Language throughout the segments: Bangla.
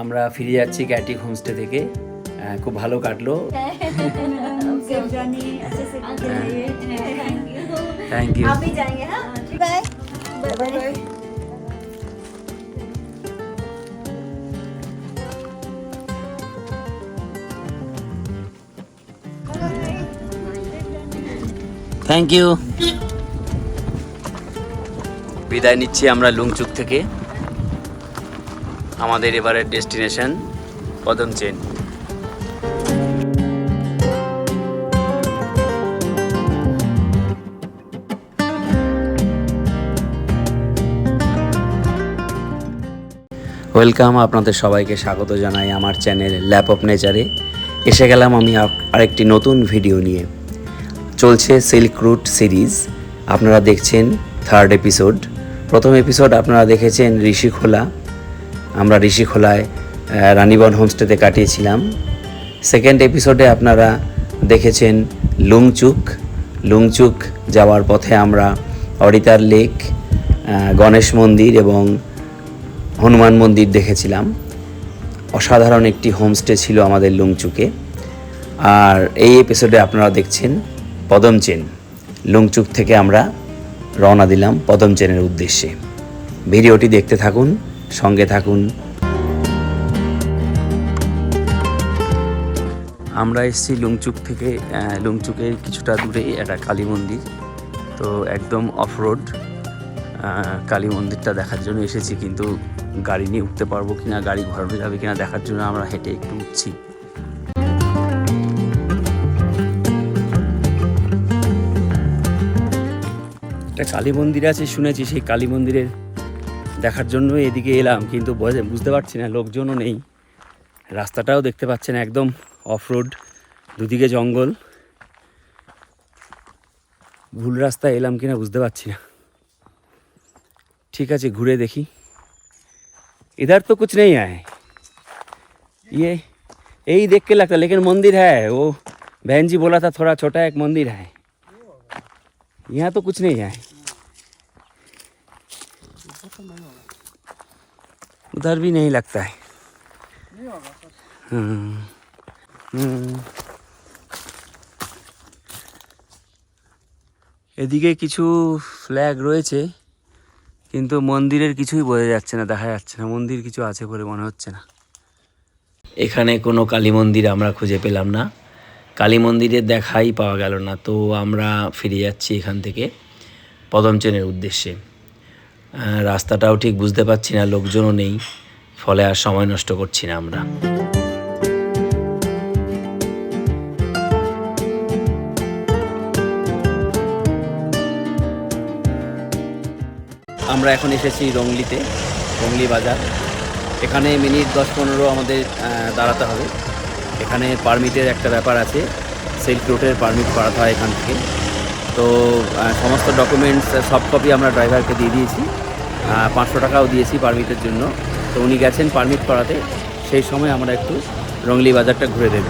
আমরা ফিরে যাচ্ছি ক্যাটি হোমস্টে থেকে। খুব ভালো কাটলো। থ্যাংক ইউ থ্যাংক ইউ বিদায় নিচ্ছি আমরা লুংচুক থেকে। আমাদের এবারের ডেস্টিনেশন পদম চেন। ওয়েলকাম আপনাদের সবাইকে স্বাগত জানাই আমার চ্যানেল ল্যাপ অফ নেচারে এসে গেলাম আমি আরেকটি নতুন ভিডিও নিয়ে। চলছে সিল্ক রুট সিরিজ আপনারা দেখছেন থার্ড এপিসোড প্রথম এপিসোড আপনারা দেখেছেন ঋষিখোলা। আমরা ঋষিখোলায় রানীবন হোমস্টেতে কাটিয়েছিলাম। সেকেন্ড এপিসোডে আপনারা দেখেছেন লুংচুক। লুংচুক যাওয়ার পথে আমরা অরিতার লেক গণেশ মন্দির এবং হনুমান মন্দির দেখেছিলাম। অসাধারণ একটি হোমস্টে ছিল আমাদের লুংচুকে। আর এই এপিসোডে আপনারা দেখছেন পদম চেন। লুংচুক থেকে আমরা রওনা দিলাম পদম চেনের উদ্দেশ্যে। ভিডিওটি দেখতে থাকুন। সঙ্গে থাকুন। আমরা এসেছি লুংচুক থেকে লুংচুকের কিছুটা দূরে একটা কালী মন্দির। তো একদম অফ রোড কালী মন্দিরটা দেখার জন্য এসেছি, কিন্তু গাড়ি নিয়ে উঠতে পারব কিনা, গাড়ি ঘোরানো যাবে কিনা দেখার জন্য আমরা হেঁটে একটু উঠছি। একটা কালী মন্দির আছে, শুনেছি, সেই কালী মন্দিরের দেখার জন্য এদিকে এলাম কিন্তু বোঝা- বুঝতে পারছি না লোকজনও নেই রাস্তাটাও দেখতে পাচ্ছেন একদম অফ রোড দুদিকে জঙ্গল ভুল রাস্তায় এলাম কিনা বুঝতে পারছি না ठीक है जी घूरे देखी इधर तो कुछ नहीं है ये यही देख के लगता लेकिन मंदिर है वो बहन जी बोला था थोड़ा छोटा एक मंदिर है यहाँ तो कुछ नहीं है उधर भी नहीं लगता है हम्म, हम्म। এদিকে কিছু ফ্ল্যাগ রয়েছে কিন্তু মন্দিরের কিছুই বোঝা যাচ্ছে না দেখা যাচ্ছে না মন্দির কিছু আছে বলে মনে হচ্ছে না এখানে কোনো কালী মন্দির আমরা খুঁজে পেলাম না কালী মন্দিরের দেখাই পাওয়া গেল না তো আমরা ফিরে যাচ্ছি এখান থেকে পদমচেনের উদ্দেশ্যে আহ, রাস্তাটাও ঠিক বুঝতে পারছি না, লোকজনও নেই, ফলে আর সময় নষ্ট করছি না আমরা। আমরা এখন এসেছি রংলিতে, রংলি বাজার। এখানে মিনিট দশ পনেরো আমাদের দাঁড়াতে হবে। এখানে পারমিটের একটা ব্যাপার আছে সিল্ক রুটের পারমিট করাতে হয় এখান থেকে। তো সমস্ত ডকুমেন্টস সব কপি আমরা ড্রাইভারকে দিয়ে দিয়েছি। পাঁচশো টাকাও দিয়েছি পারমিটের জন্য। তো উনি গেছেন পারমিট করাতে। সেই সময় আমরা একটু রংলি বাজারটা ঘুরে দেব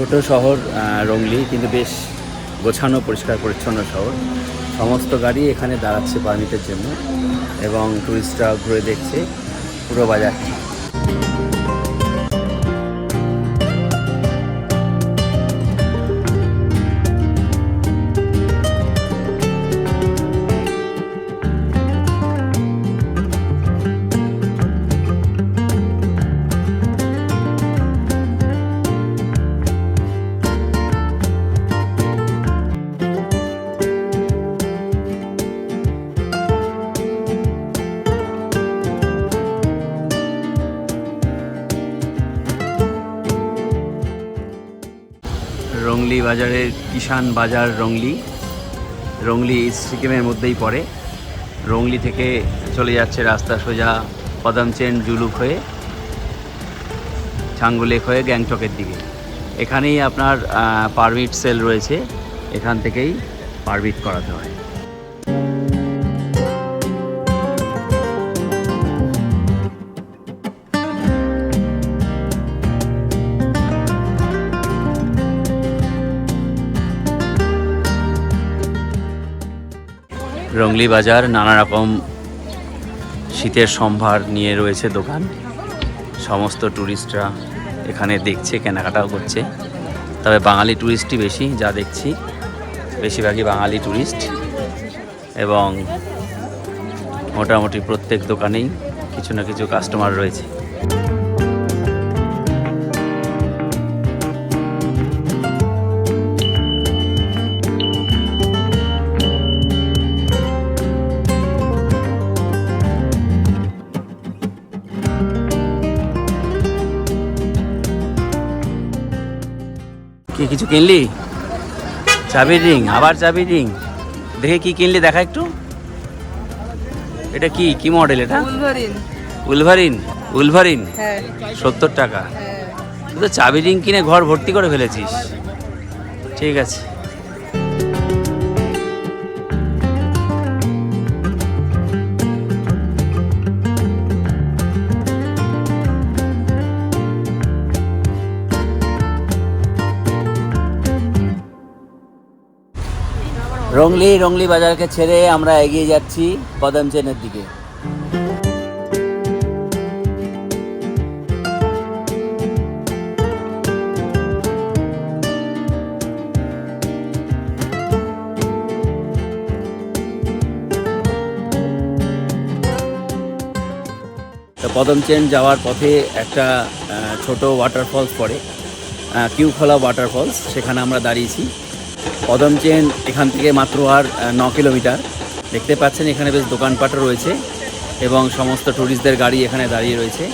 ছোট শহর রংলি, কিন্তু বেশ গোছানো, পরিষ্কার, পরিচ্ছন্ন শহর। সমস্ত গাড়ি এখানে দাঁড়াচ্ছে পারমিটের জন্য এবং টুরিস্টরা ঘুরে দেখছে পুরো বাজারটি। বাজারের কিষান বাজার রংলি। রংলি সিকিমের মধ্যেই পড়ে। রংলি থেকে চলে যাচ্ছে রাস্তা সোজা পদমচেন জুলুক হয়ে, ছাঙ্গুলেক হয়ে গ্যাংটকের দিকে। এখানেই আপনার পারমিট সেল রয়েছে। এখান থেকেই পারমিট করাতে হয়। রংলি বাজার, নানা রকম শীতের সম্ভার নিয়ে রয়েছে দোকান। সমস্ত ট্যুরিস্টরা এখানে দেখছে, কেনাকাটাও করছে। তবে বাঙালি ট্যুরিস্টই বেশি, যা দেখছি। বেশিরভাগই বাঙালি ট্যুরিস্ট এবং মোটামুটি প্রত্যেক দোকানেই কিছু না কিছু কাস্টমার রয়েছে। কি কিছু কিনলি? চাবি রিং আবার চাবি রিং দেখে কি কিনলি দেখা একটু। এটা কি? কি মডেল এটা? উলভারিন। উলভারিন? উলভারিন? হ্যাঁ। সত্তর টাকা। হ্যাঁ। তুই তো চাবি রিং কিনে ঘর ভর্তি করে ফেলেছিস। ঠিক আছে। রংলি রংলি বাজারকে ছেড়ে আমরা এগিয়ে যাচ্ছি কদমচেনের দিকে। পদমচেন যাওয়ার পথে একটা ছোট ওয়াটারফলস পড়ে কিউখোলা ওয়াটারফলস সেখানে আমরা দাঁড়িয়েছি। পদমচেন এখান থেকে মাত্র আর ন কিলোমিটার। দেখতে পাচ্ছেন এখানে বেশ দোকানপাটও রয়েছে এবং সমস্ত ট্যুরিস্টদের গাড়ি এখানে দাঁড়িয়ে রয়েছে।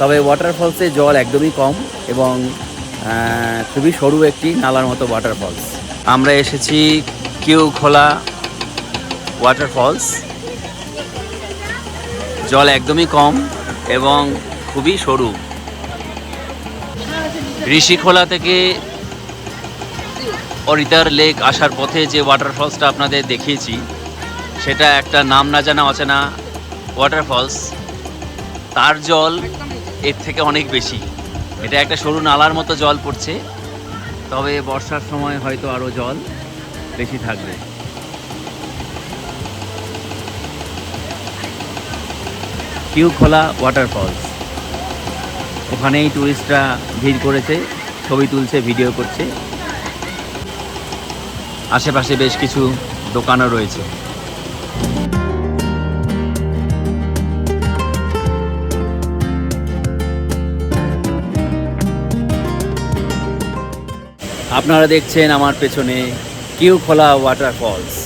তবে ওয়াটারফলসে জল একদমই কম এবং খুবই সরু একটি নালার মতো ওয়াটারফলস আমরা এসেছি কিউ খোলা ওয়াটারফলস জল একদমই কম এবং খুবই সরু। ঋষিখোলা থেকে অরিতার লেক আসার পথে যে ওয়াটারফলসটা আপনাদের দেখিয়েছি, সেটা একটা নাম না জানা অচেনা ওয়াটারফলস তার জল এর থেকে অনেক বেশি। এটা একটা সরু নালার মতো জল পড়ছে, তবে বর্ষার সময় হয়তো আরও জল বেশি থাকবে। কিউ খোলা ওয়াটারফলস ওখানেই টুরিস্টরা ভিড় করেছে, ছবি তুলছে ভিডিও করছে। আশেপাশে বেশ কিছু দোকানও রয়েছে। আপনারা দেখছেন আমার পেছনে কিউ খোলা ওয়াটারফলস।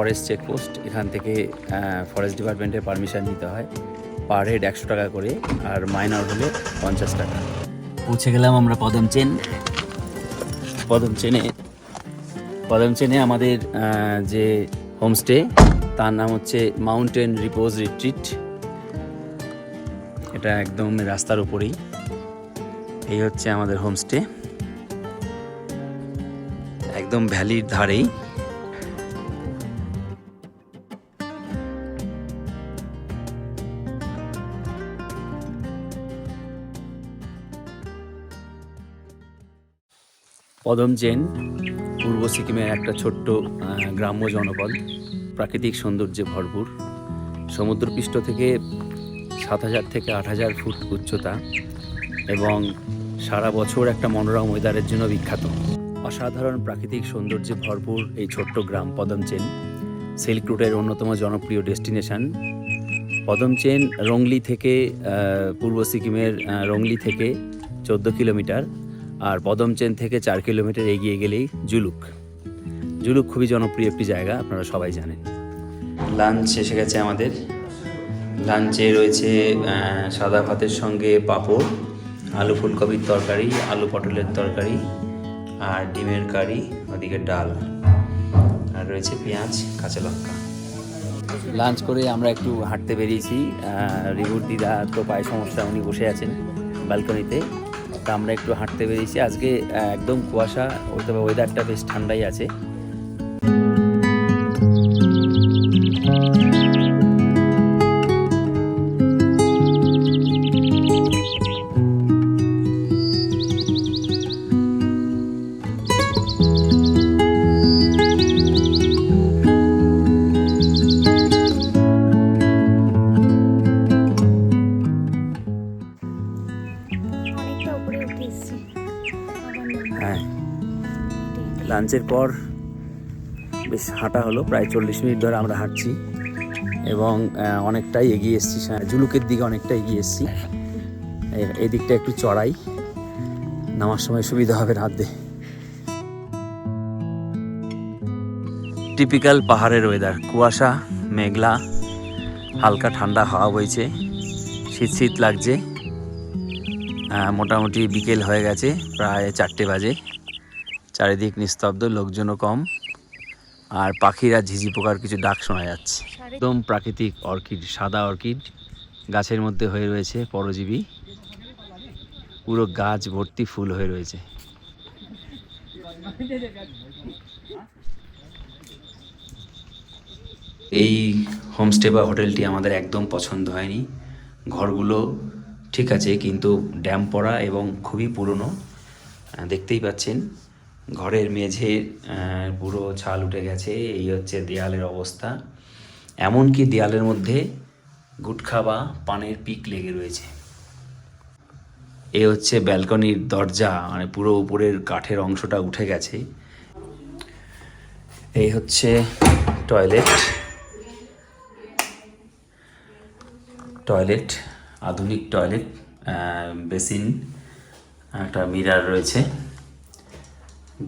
ফরেস্ট চেকপোস্ট এখান থেকে ফরেস্ট ডিপার্টমেন্টের পারমিশন নিতে হয়। পার হেড একশো টাকা করে আর মাইনর হলে পঞ্চাশ টাকা। পৌঁছে গেলাম আমরা পদম চেন। পদম চেনে পদম চেনে আমাদের যে হোমস্টে তার নাম হচ্ছে মাউন্টেন রিপোজ রিট্রিট এটা একদম রাস্তার উপরেই। এই হচ্ছে আমাদের হোমস্টে একদম ভ্যালির ধারেই। পদম জেন, পূর্ব সিকিমের একটা ছোট্ট গ্রাম্য জনপদ। প্রাকৃতিক সৌন্দর্যে ভরপুর। সমুদ্রপৃষ্ঠ থেকে সাত হাজার থেকে আট হাজার ফুট উচ্চতা এবং সারা বছর একটা মনোরম ওয়েদারের জন্য বিখ্যাত। অসাধারণ প্রাকৃতিক সৌন্দর্যে ভরপুর এই ছোট্ট গ্রাম পদমচেন সিল্ক রুটের অন্যতম জনপ্রিয় ডেস্টিনেশন। পদমচেন রংলি থেকে পূর্ব সিকিমের রংলি থেকে চোদ্দ কিলোমিটার। আর পদমচেন থেকে চার কিলোমিটার এগিয়ে গেলেই জুলুক। জুলুক খুবই জনপ্রিয় একটি জায়গা, আপনারা সবাই জানেন। লাঞ্চ এসে গেছে আমাদের। লাঞ্চে রয়েছে সাদা ভাতের সঙ্গে পাঁপড়, আলু ফুলকপির তরকারি, আলু পটলের তরকারি আর ডিমের কারি, ওদিকে ডাল। আর রয়েছে পেঁয়াজ, কাঁচা লঙ্কা। লাঞ্চ করে আমরা একটু হাঁটতে বেরিয়েছি। রিভুর দিদা তো পায়ে সমস্যা, উনি বসে আছেন ব্যালকনিতে তা আমরা একটু হাঁটতে বেরিয়েছি আজকে একদম কুয়াশা তবে ওয়েদারটা বেশ ঠান্ডাই আছে। হ্যাঁ। লাঞ্চের পর বেশ হাঁটা হলো, প্রায় চল্লিশ মিনিট ধরে আমরা হাঁটছি এবং অনেকটাই এগিয়ে এসেছি জুলুকের দিকে অনেকটা এগিয়ে এসেছি। এ- এই দিকটা একটু চড়াই, নামার সময় সুবিধা হবে রাতে টিপিক্যাল পাহাড়ের ওয়েদার কুয়াশা, মেঘলা, হালকা ঠান্ডা হাওয়া বইছে, শীত শীত লাগছে। মোটামুটি বিকেল হয়ে গেছে প্রায় চারটে বাজে। চারিদিক নিস্তব্ধ লোকজনও কম। আর পাখিরা ঝিঝি পোকার কিছু ডাক শোনা যাচ্ছে। একদম প্রাকৃতিক অর্কিড সাদা অর্কিড গাছের মধ্যে হয়ে রয়েছে পরজীবী। পুরো গাছ ভর্তি ফুল হয়ে রয়েছে। এই হোমস্টে বা হোটেলটি আমাদের একদম পছন্দ হয়নি। ঘরগুলো ঠিক আছে, কিন্তু ড্যাম পড়া এবং খুবই পুরনো। দেখতেই পাচ্ছেন, ঘরের মেঝে পুরো ছাল উঠে গেছে, এই হচ্ছে দেয়ালের অবস্থা। এমনকি দেয়ালের মধ্যে গুটখা বা পানের পিক লেগে রয়েছে। এ হচ্ছে ব্যালকনির দরজা মানে পুরো উপরের কাঠের অংশটা উঠে গেছে। এই হচ্ছে টয়লেট। টয়লেট। আধুনিক টয়লেট বেসিন, একটা মিরার রয়েছে,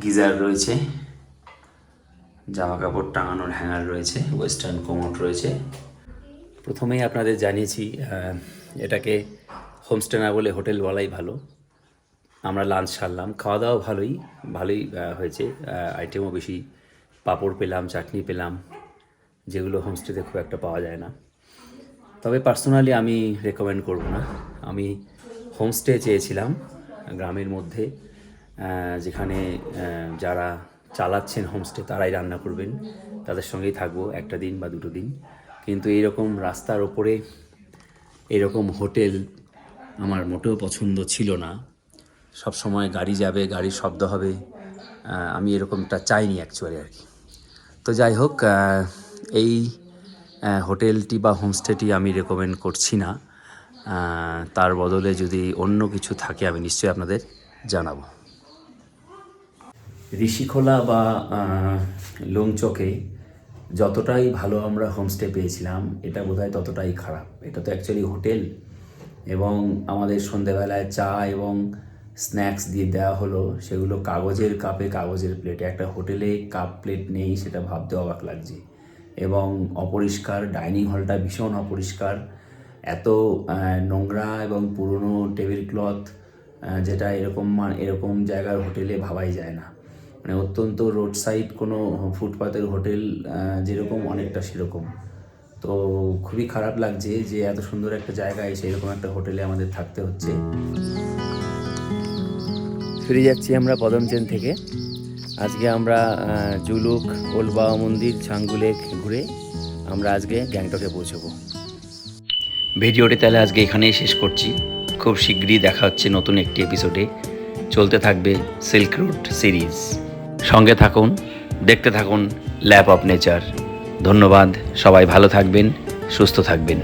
গিজার রয়েছে জামা কাপড় টাঙানোর হ্যাঙ্গার রয়েছে, ওয়েস্টার্ন কোমোট রয়েছে। প্রথমেই আপনাদের জানিয়েছি এটাকে হোমস্টে না বলে হোটেল বলাই ভালো। আমরা লাঞ্চ সারলাম, খাওয়া দাওয়া ভালোই ভালোই হয়েছে। আইটেমও বেশি, পাঁপড় পেলাম, চাটনি পেলাম, যেগুলো হোমস্টেতে খুব একটা পাওয়া যায় না। তবে পার্সোনালি আমি রেকমেন্ড করব না। আমি হোমস্টে চেয়েছিলাম গ্রামের মধ্যে যেখানে যারা চালাচ্ছেন হোমস্টে তারাই রান্না করবেন। তাদের সঙ্গেই থাকব একটা দিন বা দুটো দিন। কিন্তু এইরকম রাস্তার ওপরে এরকম হোটেল আমার মোটেও পছন্দ ছিল না। সব সময় গাড়ি যাবে, গাড়ির শব্দ হবে আমি এরকমটা চাইনি অ্যাকচুয়ালি আর কি। তো যাই হোক এই হোটেলটি বা হোমস্টেটি আমি রেকমেন্ড করছি না। তার বদলে যদি অন্য কিছু থাকে, আমি নিশ্চয়ই আপনাদের জানাব। ঋষিখোলা বা লুংচকে যতটাই ভালো আমরা হোমস্টে পেয়েছিলাম, এটা বোধহয় ততটাই খারাপ। এটা তো অ্যাকচুয়ালি হোটেল এবং আমাদের সন্ধেবেলায় চা এবং স্ন্যাক্স দিয়ে দেওয়া হলো। সেগুলো কাগজের কাপে কাগজের প্লেটে একটা হোটেলে কাপ প্লেট নেই, সেটা ভাবতে অবাক লাগছে। এবং অপরিষ্কার, ডাইনিং হলটা ভীষণ অপরিষ্কার। এত নোংরা এবং পুরনো টেবিল ক্লথ যেটা এরকম এরকম জায়গার হোটেলে ভাবাই যায় না। মানে অত্যন্ত রোড সাইড কোনো ফুটপাতের হোটেল যেরকম অনেকটা সেরকম। তো খুবই খারাপ লাগছে যে এত সুন্দর একটা জায়গায় সেরকম একটা হোটেলে আমাদের থাকতে হচ্ছে। ফিরে যাচ্ছি আমরা পদমচেন থেকে। আজকে আমরা জুলুক ওলবাবা মন্দির, ছাঙ্গুলেক ঘুরে আমরা আজকে গ্যাংটকে পৌঁছবো। ভিডিওটি তাহলে আজকে এখানেই শেষ করছি। খুব শীঘ্রই দেখা হচ্ছে নতুন একটি এপিসোডে চলতে থাকবে সিল্ক রুট সিরিজ সঙ্গে থাকুন, দেখতে থাকুন ল্যাপ অফ নেচার ধন্যবাদ, সবাই ভালো থাকবেন, সুস্থ থাকবেন।